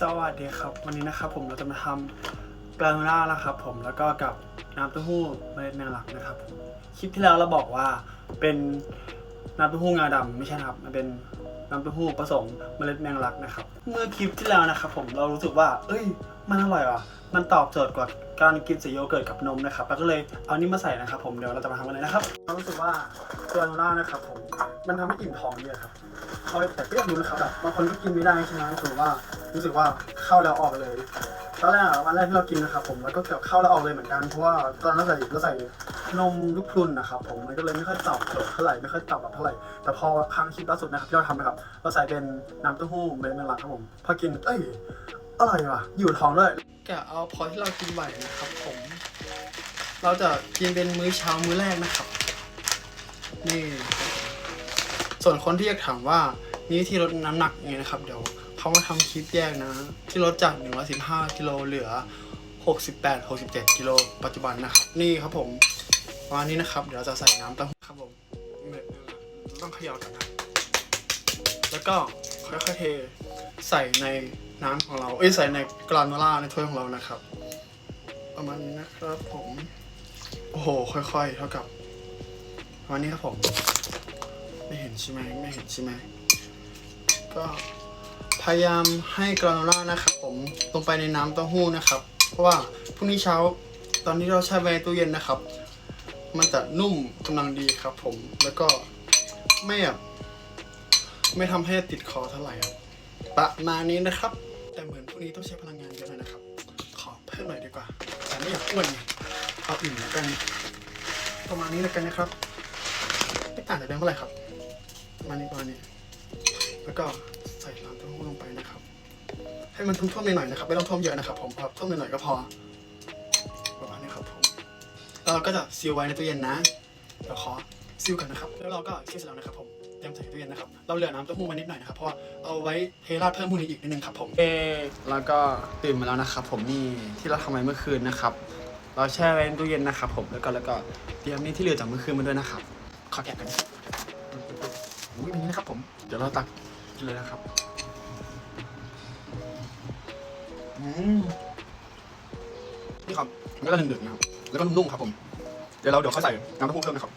สวัสดีครับ วันนี้นะครับผมเราจะมาทำปลาทูน่านะครับผมแล้วก็กับน้ำเต้าหู้เมล็ดแมงลักนะครับคลิปที่แล้วเราบอกว่าเป็นน้ำเต้าหู้งาดำไม่ใช่ครับมันเป็นน้ำเต้าหู้ผสมเมล็ดแมงลักนะครับ เมื่อคลิปที่แล้วนะครับผมเรารู้สึกว่า เอ้ย มันอร่อยว่ะมันตอบโจทย์กว่าการกินสีโยเกิร์ตกับนมนะครับเราก็เลยเอานี่มาใส่นะครับ ผมเดี๋ยวเราจะมาทำกันเลยนะครับเรารู้สึกว่าปลาทูน่านะครับผมมันทำให้อิ่มท้องดีครับเอาแต่ก็อยากรู้นะครับแบบบางคนก็กินไม่ได้ใช่ไหมคือว่า รู้สึกว่าเข้าแล้วออกเลยตอนแรกอะวันแรกที่เรากินนะครับผมแล้วก็เกือบเข้าแล้วออกเลยเหมือนกันเพราะว่าตอนนั้นเราใส่เราใส่นมลูกพรุนนะครับผมมันก็เลยไม่ค่อยตอบโจทย์เท่าไหร่ไม่ค่อยตอบแบบเท่าไหร่แต่พอครั้งคลิปล่าสุดนะครับที่เราทำนะครับเราใส่เป็นน้ำเต้าหู้เมล็ดแมงลักครับผมพอกินเอ้ยอร่อยว่ะอยู่ท้องด้วยแกเอาพอที่เรากินไหวนะครับผม เราจะกินเป็นมื้อเช้ามื้อแรกนะครับนี่ส่วนคนที่อยากถามว่ามีวิธีลดน้ำหนักไงนะครับ เดี๋ยว เขามาทำคลิปแยกนะ ที่ลดจาก115กิโลเหลือ 68 67กิโลปัจจุบันนะครับ นี่ครับผมประมาณนี้นะครับ เดี๋ยวเราจะใส่น้ำเต้าหู้ครับผมต้องเขย่ากันนะแล้วก็ค่อยๆเทใส่ในน้ำของเรา เอ้ยใส่ในกราโนล่าในถ้วยของเรานะครับ ประมาณนี้นะครับผม โอ้โห ค่อยๆ เท่ากับประมาณนี้ครับผม ไม่เห็นใช่ไหมไม่เห็นใช่ไหมก็ พยายามให้กราโนล่านะครับผมลงไปในน้ำเต้าหู้นะครับ เพราะว่าพรุ่งนี้เช้าตอนที่เราแช่ไว้ในตู้เย็นนะครับ มันจะนุ่มกำลังดีครับผมแล้วก็ไม่แบบไม่ทำให้ติดคอเท่าไหร่ครับประมาณนี้นะครับ แต่เหมือนพรุ่งนี้ต้องใช้พลังงานเยอะหน่อยนะครับ ขอเพิ่มหน่อยดีกว่า แต่ไม่อยากอ้วนเอาอิ่มแล้วกัน ประมาณนี้แล้วกันนะครับ ไม่ต่างจากเดิมเท่าไหร่ครับประมาณนี้ประมาณนี้ แล้วก็ ใส่น้ำเต้าหู้ลงไปนะครับ ให้มันท่วมๆหน่อยๆนะครับ ไม่ต้องท่วมเยอะนะครับ ผมครับท่วมหน่อยๆก็พอประมาณนี้ครับผมแล้วเราก็จะซีลไว้ในตู้เย็นนะเดี๋ยวขอซีลกันนะครับ แล้วเราก็ซีลเสร็จแล้วนะครับผมเตรียมใส่ตู้เย็นนะครับ เราเหลือน้ำเต้าหู้มานิดหน่อยนะครับ เพราะว่าเอาไว้เทราดเพิ่มพรุ่งนี้อีกนิดนึงครับผม เอแล้วก็ตื่นมาแล้วนะครับ ผมนี่ที่เราทำไว้เมื่อคืนนะครับ เราแช่ไว้ในตู้เย็นนะครับ ผม แล้วก็แล้วก็เตรียมนี่ที่เหลือจากเมื่อคืนมาด้วยนะครับ ขอแกะกันอุ้ยมีนะครับผม เดี๋ยวเราตักกิน เลยนะครับอืมนี่ครับมันก็จะหนึบๆนะครับ แล้วก็นุ่มๆครับผม เดี๋ยวเราเดี๋ยวค่อยใส่น้ำเต้าหู้เพิ่มนะครับ